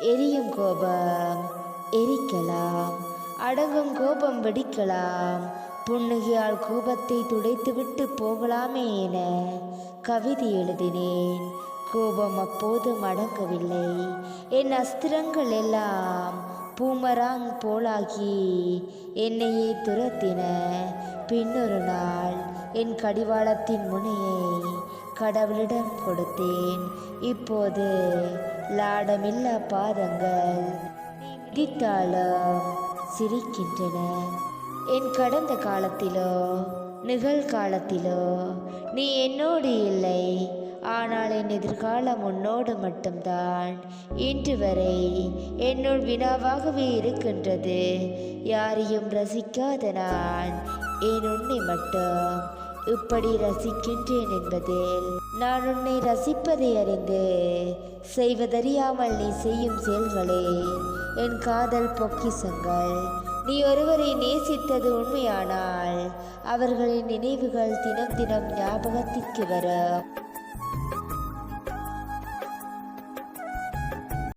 எரியும் கோபம் எரிக்கலாம். அடங்கும் கோபம் வெடிக்கலாம். புன்னகையால் கோபத்தை துடைத்துவிட்டு போகலாமே என கவிதை எழுதினேன். கோபம் அப்போதும் அடங்கவில்லை. என் அஸ்திரங்கள் எல்லாம் பூமராங் போலாகி என்னையே துரத்தின. பின்னொரு நாள் என் கடிவாளத்தின் முனையை கடவுளிடம் கொடுத்தேன். இப்போது லாடமில்லா பாதங்கள் மிதித்தாலும் சிரிக்கின்றன. என் கடந்த காலத்திலோ நிகழ்காலத்திலோ நீ என்னோடு இல்லை. ஆனால் என் எதிர்காலம் உன்னோடு மட்டும்தான். இன்று வரை என்னுள் வினாவாகவே இருக்கின்றது. யாரையும் ரசிக்காத நான். என் உன்னை மட்டும் இப்படி ரசிக்கின்றேன் என்பதில் நான் உன்னை ரசிப்பதை அறிந்து செய்வதறியாமல் நீ செய்யும் செயல்களே. என் காதல் பொக்கிசங்கள் நீ ஒருவரை நேசித்தது உண்மையானால் அவர்களின் நினைவுகள் தினம் தினம் ஞாபகத்திற்கு வரும்.